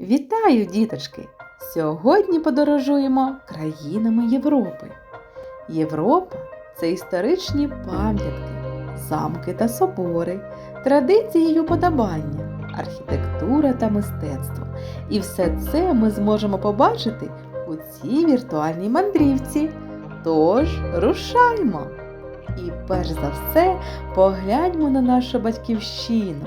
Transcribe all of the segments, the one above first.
Вітаю, діточки! Сьогодні подорожуємо країнами Європи. Європа це історичні пам'ятки, замки та собори, традиції й уподобання, архітектура та мистецтво. І все це ми зможемо побачити у цій віртуальній мандрівці. Тож рушаймо! І перш за все погляньмо на нашу батьківщину.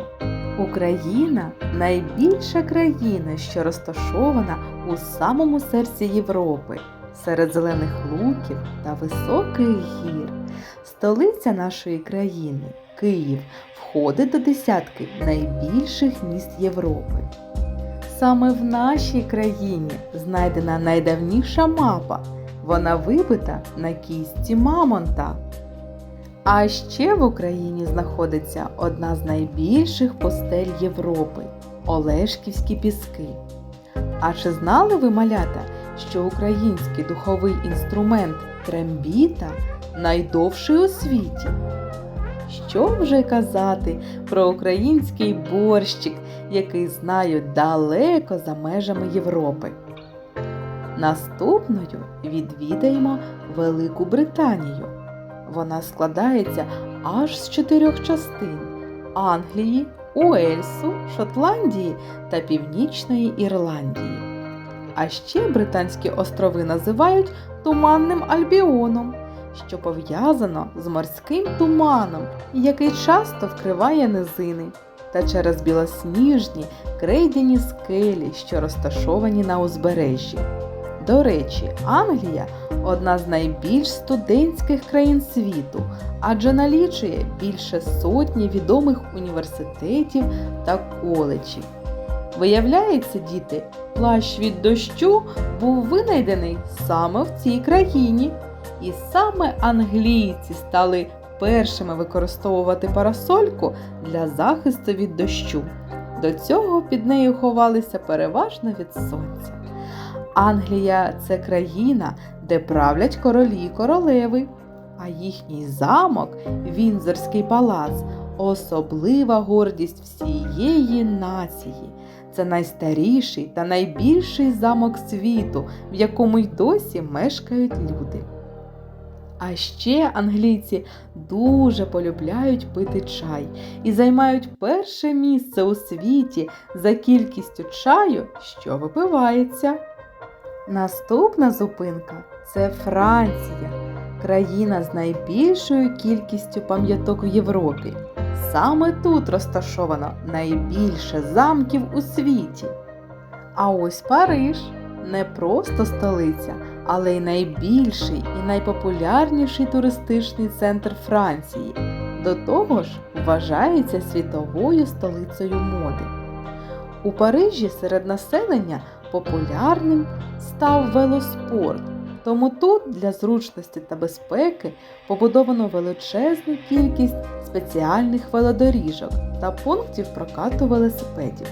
Україна найбільша країна, що розташована у самому серці Європи, серед зелених луків та високих гір. Столиця нашої країни, Київ, входить до десятки найбільших міст Європи. Саме в нашій країні знайдена найдавніша мапа. Вона вибита на кістці Мамонта. А ще в Україні знаходиться одна з найбільших постель Європи Олешківські піски. А чи знали ви, малята, що український духовий інструмент трембіта найдовший у світі? Що вже казати про український борщик, який знають далеко за межами Європи? Наступною відвідаємо Велику Британію. Вона складається аж з чотирьох частин Англії, Уельсу, Шотландії та Північної Ірландії. А ще Британські острови називають Туманним Альбіоном, що пов'язано з морським туманом, який часто вкриває низини, та через білосніжні крейдяні скелі, що розташовані на узбережжі. До речі, Англія одна з найбільш студентських країн світу, адже налічує більше сотні відомих університетів та коледжів. Виявляється, діти, плащ від дощу був винайдений саме в цій країні, і саме англійці стали першими використовувати парасольку для захисту від дощу. До цього під нею ховалися переважно від сонця. Англія це країна, де правлять королі й королеви, а їхній замок, Вінзорський палац, особлива гордість всієї нації. Це найстаріший та найбільший замок світу, в якому й досі мешкають люди. А ще англійці дуже полюбляють пити чай і займають перше місце у світі за кількістю чаю, що випивається. Наступна зупинка це Франція, країна з найбільшою кількістю пам'яток в Європі. Саме тут розташовано найбільше замків у світі. А ось Париж не просто столиця, але й найбільший і найпопулярніший туристичний центр Франції. До того ж, вважається світовою столицею моди. У Парижі серед населення популярним став велоспорт. Тому тут для зручності та безпеки побудовано величезну кількість спеціальних велодоріжок та пунктів прокату велосипедів.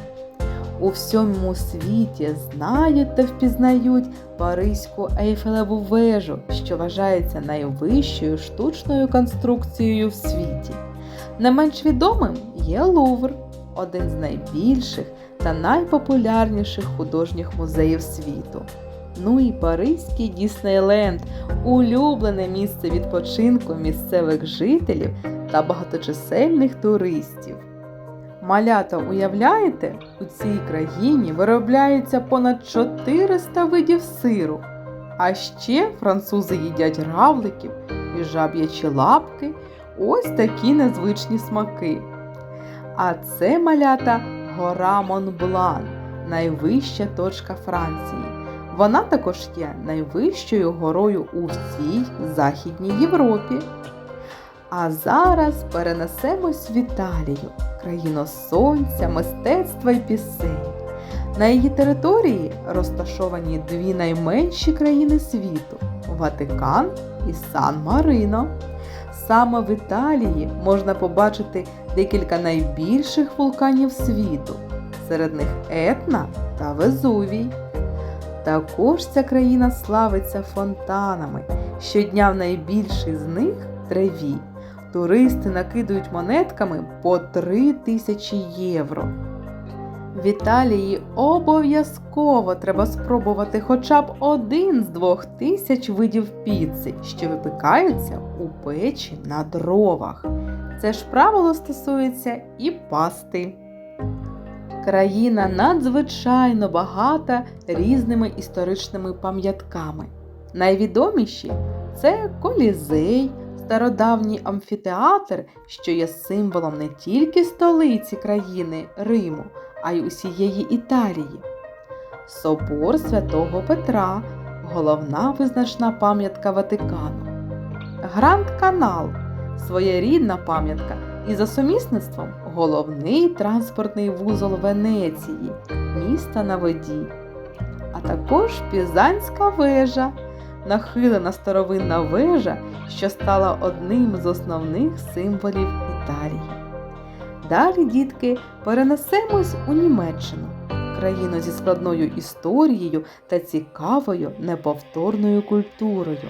У всьому світі знають та впізнають Паризьку Ейфелеву вежу, що вважається найвищою штучною конструкцією в світі. Не менш відомим є Лувр, один з найбільших та найпопулярніших художніх музеїв світу. Ну і Паризький Діснейленд улюблене місце відпочинку місцевих жителів та багаточисельних туристів. Малята, уявляєте, у цій країні виробляється понад 400 видів сиру. А ще французи їдять равликів і жаб'ячі лапки. Ось такі незвичні смаки. А це малята гора Монблан, найвища точка Франції. Вона також є найвищою горою у всій Західній Європі. А зараз перенесемось в Італію, країну сонця, мистецтва і пісень. На її території розташовані дві найменші країни світу Ватикан і Сан-Марино. Саме в Італії можна побачити декілька найбільших вулканів світу, серед них Етна та Везувій. Також ця країна славиться фонтанами. Щодня в найбільший з них Треві. Туристи накидують монетками по 3 тисячі євро. В Італії обов'язково треба спробувати хоча б один з двох тисяч видів піци, що випікаються у печі на дровах. Це ж правило стосується і пасти. Країна надзвичайно багата різними історичними пам'ятками. Найвідоміші це Колізей, стародавній амфітеатр, що є символом не тільки столиці країни Риму, а й усієї Італії. Собор святого Петра головна визначна пам'ятка Ватикану. Гранд Канал своєрідна пам'ятка і за сумісництвом головний транспортний вузол Венеції, міста на воді, а також Пізанська вежа, нахилена старовинна вежа, що стала одним з основних символів Італії. Далі, дітки, перенесемось у Німеччину, країну зі складною історією та цікавою неповторною культурою.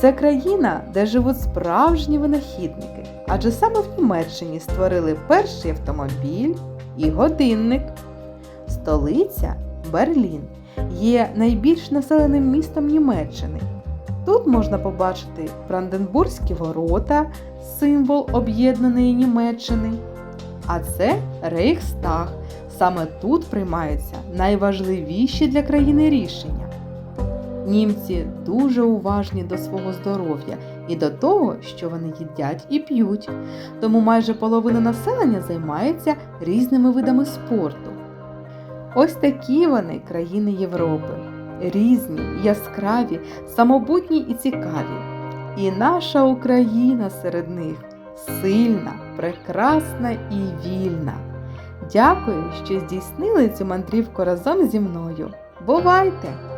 Це країна, де живуть справжні винахідники, адже саме в Німеччині створили перший автомобіль і годинник. Столиця Берлін є найбільш населеним містом Німеччини. Тут можна побачити Бранденбурзькі ворота, символ об'єднаної Німеччини. А це Рейхстаг. Саме тут приймаються найважливіші для країни рішення. Німці дуже уважні до свого здоров'я і до того, що вони їдять і п'ють, тому майже половина населення займається різними видами спорту. Ось такі вони країни Європи. Різні, яскраві, самобутні і цікаві. І наша Україна серед них сильна, прекрасна і вільна. Дякую, що здійснили цю мандрівку разом зі мною. Бувайте!